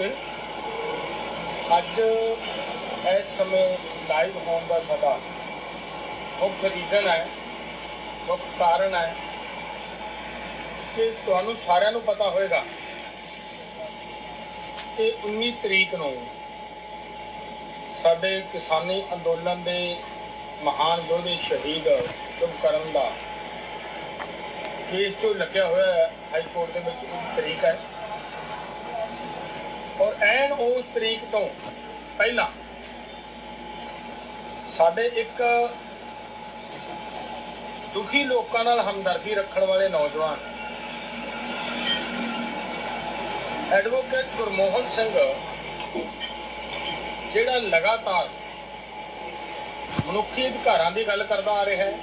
ਕੇ ਅੱਜ ਇਸ ਸਮੇਂ ਲਾਈਵ ਹੋਣ ਦਾ ਸਾਡਾ ਮੁੱਖ ਰੀਜ਼ਨ ਹੈ, ਮੁੱਖ ਕਾਰਨ ਹੈ ਕਿ ਤੁਹਾਨੂੰ ਸਾਰਿਆਂ ਨੂੰ ਪਤਾ ਹੋਵੇਗਾ ਕਿ 19 ਤਰੀਕ ਨੂੰ ਸਾਡੇ ਕਿਸਾਨੀ ਅੰਦੋਲਨ ਦੇ ਮਹਾਨ ਯੋਧੇ ਸ਼ਹੀਦ ਸ਼ੁਭ ਕਰਨ ਦਾ ਕੇਸ ਜੋ ਲੱਗਿਆ ਹੋਇਆ ਹੈ ਹਾਈ ਕੋਰਟ ਦੇ ਵਿੱਚ ਤਰੀਕ ਹੈ। ਉਸ ਤਰੀਕ ਤੋਂ ਪਹਿਲਾਂ ਸਾਡੇ ਇੱਕ ਦੁਖੀ ਲੋਕਾਂ ਨਾਲ ਹਮਦਰਦੀ ਰੱਖਣ ਵਾਲੇ ਨੌਜਵਾਨ ਐਡਵੋਕੇਟ ਗੁਰਮੋਹਨ ਸਿੰਘ, ਜਿਹੜਾ ਲਗਾਤਾਰ ਮਨੁੱਖੀ ਅਧਿਕਾਰਾਂ ਦੀ ਗੱਲ ਕਰਦਾ ਆ ਰਿਹਾ ਹੈ,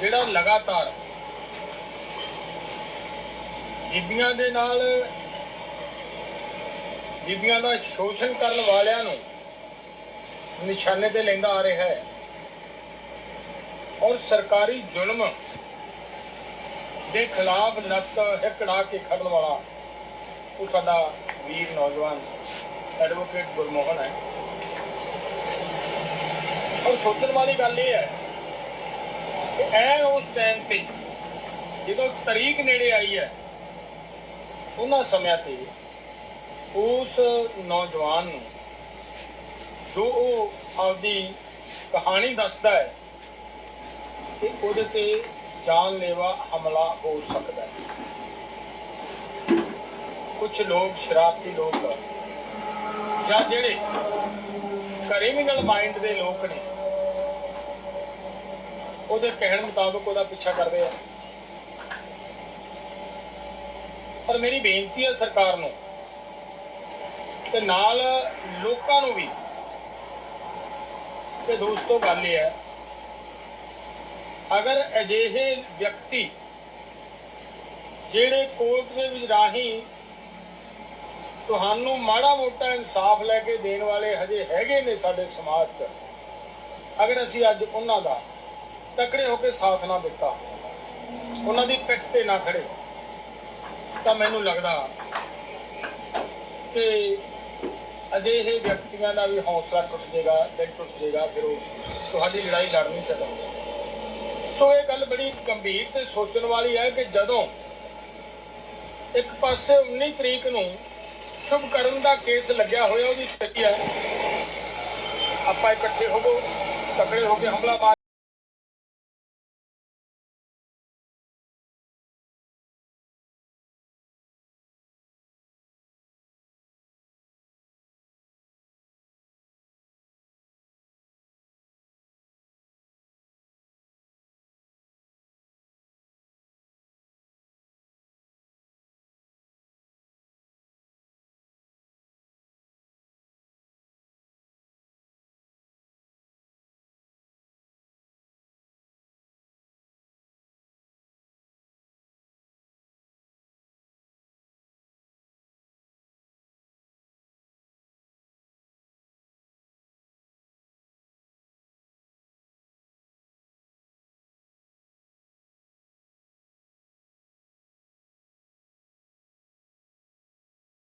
ਜਿਹੜਾ ਲਗਾਤਾਰ ਬੀਬੀਆਂ ਦੇ ਨਾਲ ਬੀਬੀਆਂ ਦਾ ਸ਼ੋਸ਼ਣ ਕਰਨ ਵਾਲਿਆਂ ਨੂੰ ਨਿਸ਼ਾਨੇ ਤੇ ਲੈਂਦਾ ਆ ਰਿਹਾ ਹੈ। ਔਰ ਸਰਕਾਰੀ ਜ਼ੁਲਮ ਦੇ ਖਿਲਾਫ ਨੱਕ ਹਿੱਕੜਾ ਕੇ ਖੜਨ ਵਾਲਾ ਉਹ ਸਾਡਾ ਵੀਰ ਨੌਜਵਾਨ ਐਡਵੋਕੇਟ ਗੁਰਮੋਹਨ ਹੈ। ਔਰ ਸੋਚਣ ਵਾਲੀ ਗੱਲ ਇਹ ਹੈ ਕਿ ਐਨ ਉਸ ਟਾਈਮ ਤੇ ਜਦੋਂ ਤਰੀਕ ਨੇੜੇ ਆਈ ਹੈ, ਉਹਨਾਂ ਸਮਿਆਂ ਤੇ ਉਸ ਨੌਜਵਾਨ ਨੂੰ ਜੋ ਉਹ ਆਪਦੀ ਕਹਾਣੀ ਦੱਸਦਾ ਹੈ ਕਿ ਉਹਦੇ ਤੇ ਜਾਨਲੇਵਾ ਹਮਲਾ ਹੋ ਸਕਦਾ ਹੈ। ਕੁਝ ਲੋਕ, ਸ਼ਰਾਰਤੀ ਲੋਕ ਜਾਂ ਜਿਹੜੇ ਕ੍ਰਿਮੀਨਲ ਮਾਈਂਡ ਦੇ ਲੋਕ ਨੇ, ਉਹਦੇ ਕਹਿਣ ਮੁਤਾਬਕ ਉਹਦਾ ਪਿੱਛਾ ਕਰਦੇ ਆ। ਪਰ ਮੇਰੀ ਬੇਨਤੀ ਹੈ ਸਰਕਾਰ ਨੂੰ ਤੇ ਨਾਲ ਲੋਕਾਂ ਨੂੰ ਵੀ। ਕਿ ਦੋਸਤੋ, ਗੱਲ ਇਹ ਹੈ, ਅਗਰ ਅਜਿਹੇ ਵਿਅਕਤੀ ਜਿਹੜੇ ਕੋਰਟ ਦੇ ਵਿੱਚ ਰਾਹੀਂ ਤੁਹਾਨੂੰ ਮਾੜਾ ਮੋਟਾ ਇਨਸਾਫ ਲੈ ਕੇ ਦੇਣ ਵਾਲੇ ਹਜੇ ਹੈਗੇ ਨੇ ਸਾਡੇ ਸਮਾਜ 'ਚ, ਅਗਰ ਅਸੀਂ ਅੱਜ ਉਹਨਾਂ ਦਾ ਤਕੜੇ ਹੋ ਕੇ ਸਾਥ ਨਾ ਦਿੱਤਾ, ਉਹਨਾਂ ਦੀ ਪਿੱਠ ਤੇ ਨਾ ਖੜੇ, ਤਾਂ ਮੈਨੂੰ ਲੱਗਦਾ ਕਿ ਅਜਿਹੇ ਵਿਅਕਤੀਆਂ ਦਾ ਵੀ ਹੌਸਲਾ ਟੁੱਟ ਜਾਏਗਾ, ਦਿਲ ਟੁੱਟ ਜਾਏਗਾ, ਫਿਰ ਉਹ ਤੁਹਾਡੀ ਲੜਾਈ ਲੜ ਨਹੀਂ ਸਕਣਗੇ। ਸੋ ਇਹ ਗੱਲ ਬੜੀ ਗੰਭੀਰ ਤੇ ਸੋਚਣ ਵਾਲੀ ਹੈ ਕਿ ਜਦੋਂ ਇੱਕ ਪਾਸੇ 19 ਤਰੀਕ ਨੂੰ ਸ਼ੁਭਕਰਨ ਦਾ ਕੇਸ ਲੱਗਿਆ ਹੋਇਆ, ਉਹਦੀ ਤੱਕੀ ਹੈ। ਆਪਾਂ ਇਕੱਠੇ ਹੋਵੋ ਤਕੜੇ ਹੋ ਕੇ ਹਮਲਾ